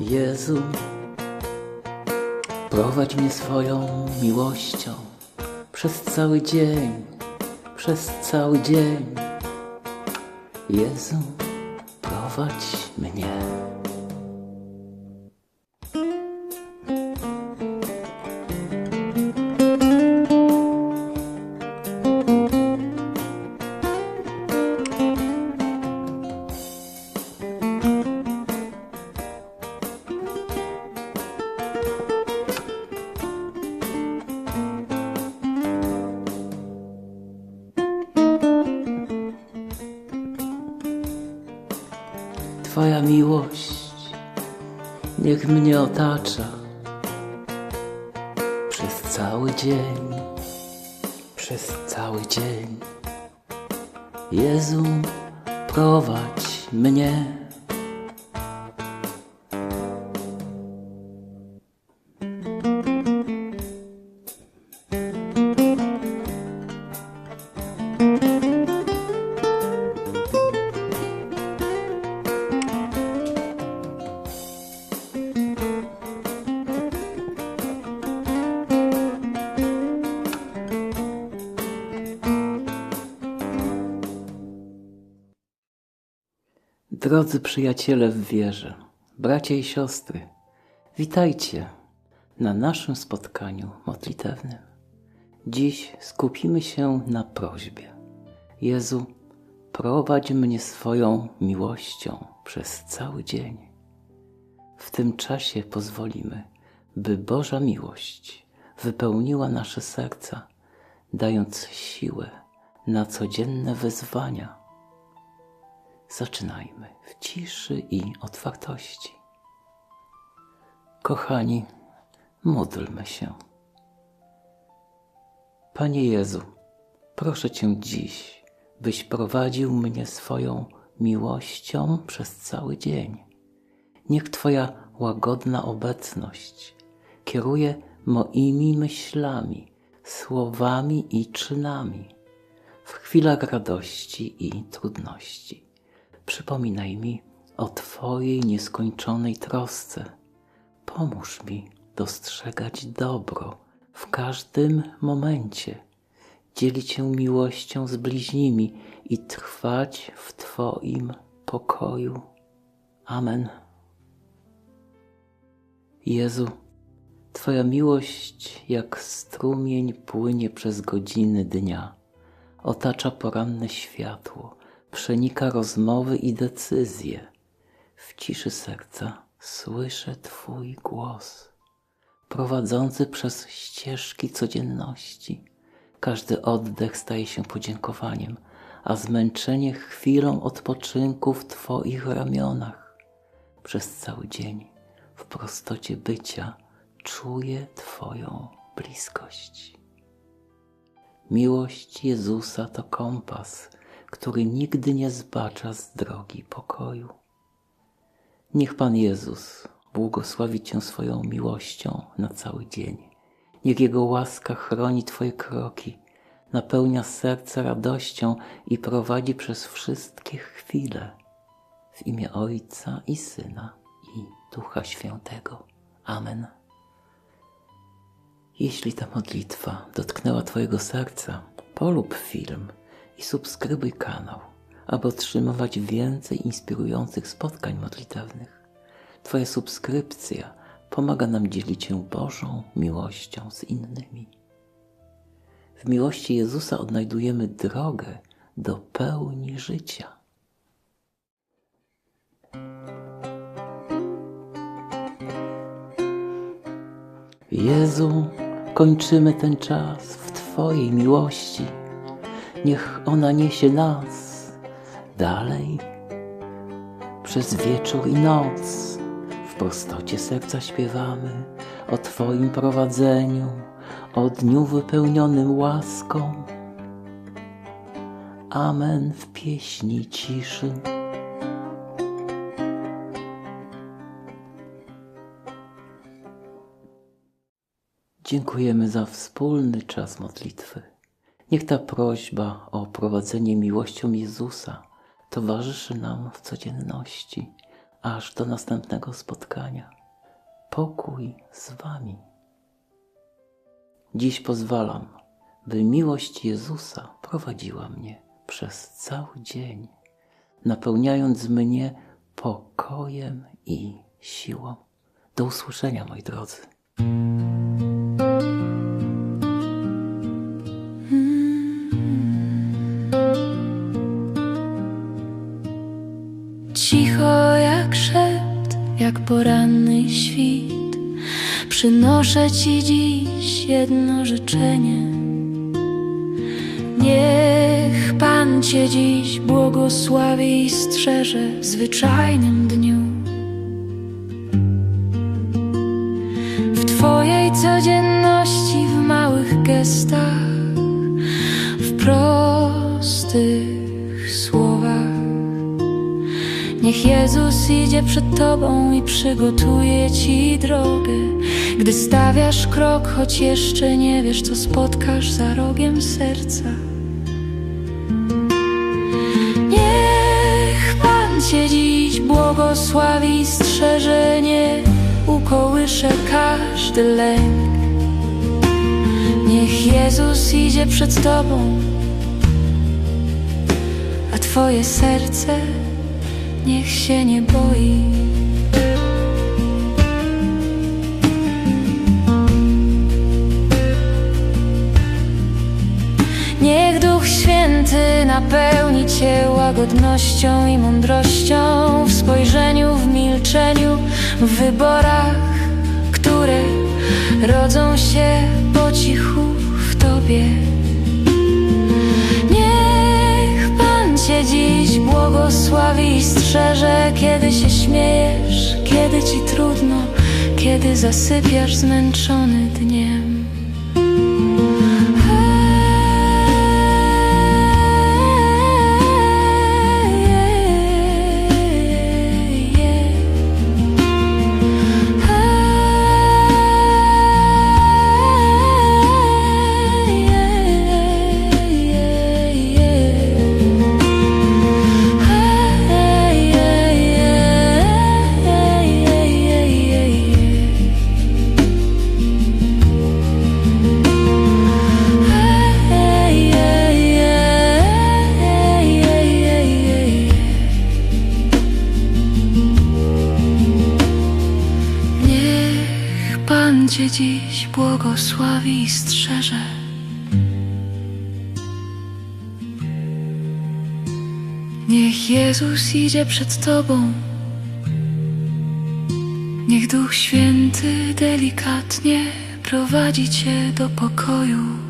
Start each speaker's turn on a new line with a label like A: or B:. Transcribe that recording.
A: Jezu, prowadź mnie swoją miłością przez cały dzień, przez cały dzień. Jezu, prowadź mnie. Twoja miłość niech mnie otacza przez cały dzień, przez cały dzień. Jezu, prowadź mnie. Drodzy przyjaciele w wierze, bracia i siostry, witajcie na naszym spotkaniu modlitewnym. Dziś skupimy się na prośbie. Jezu, prowadź mnie swoją miłością przez cały dzień. W tym czasie pozwolimy, by Boża miłość wypełniła nasze serca, dając siłę na codzienne wyzwania Zaczynajmy w ciszy i otwartości. Kochani, módlmy się. Panie Jezu, proszę Cię dziś, byś prowadził mnie swoją miłością przez cały dzień. Niech Twoja łagodna obecność kieruje moimi myślami, słowami i czynami w chwilach radości i trudności przypominaj mi o Twojej nieskończonej trosce. Pomóż mi dostrzegać dobro w każdym momencie, dzielić się miłością z bliźnimi i trwać w Twoim pokoju. Amen. Jezu, Twoja miłość jak strumień płynie przez godziny dnia, otacza poranne światło przenika rozmowy i decyzje. W ciszy serca słyszę Twój głos, prowadzący przez ścieżki codzienności. Każdy oddech staje się podziękowaniem, a zmęczenie chwilą odpoczynku w Twoich ramionach. Przez cały dzień w prostocie bycia czuję Twoją bliskość. Miłość Jezusa to kompas, który nigdy nie zbacza z drogi pokoju. Niech Pan Jezus błogosławi Cię swoją miłością na cały dzień. Niech Jego łaska chroni Twoje kroki, napełnia serce radością i prowadzi przez wszystkie chwile. W imię Ojca i Syna i Ducha Świętego. Amen. Jeśli ta modlitwa dotknęła Twojego serca, polub film i subskrybuj kanał, aby otrzymywać więcej inspirujących spotkań modlitewnych. Twoja subskrypcja pomaga nam dzielić się Bożą miłością z innymi. W miłości Jezusa odnajdujemy drogę do pełni życia. Jezu, kończymy ten czas w Twojej miłości niech ona niesie nas dalej przez wieczór i noc. W prostocie serca śpiewamy o Twoim prowadzeniu, o dniu wypełnionym łaską. Amen w pieśni ciszy. Dziękujemy za wspólny czas modlitwy. Niech ta prośba o prowadzenie miłością Jezusa towarzyszy nam w codzienności, aż do następnego spotkania. Pokój z Wami. Dziś pozwalam, by miłość Jezusa prowadziła mnie przez cały dzień, napełniając mnie pokojem i siłą. Do usłyszenia, moi drodzy.
B: Jak poranny świt. Przynoszę Ci dziś jedno życzenie. Niech Pan Cię dziś błogosławi i strzeże w zwyczajnym dniu. W Twojej codzienności, w małych gestach Niech Jezus idzie przed Tobą i przygotuje Ci drogę. Gdy stawiasz krok, choć jeszcze nie wiesz, co spotkasz za rogiem serca. Niech Pan Cię dziś błogosławi i strzeże, nie ukołysze każdy lęk. Niech Jezus idzie przed Tobą, a Twoje serce niech się nie boi. Niech Duch Święty napełni Cię łagodnością i mądrością w spojrzeniu, w milczeniu, w wyborach, które rodzą się po cichu w Tobie. Błogosławi i strzeże, kiedy się śmiejesz, kiedy Ci trudno, kiedy zasypiasz zmęczony dniem. Cię dziś błogosławi i strzeże. Niech Jezus idzie przed Tobą. Niech Duch Święty delikatnie prowadzi Cię do pokoju.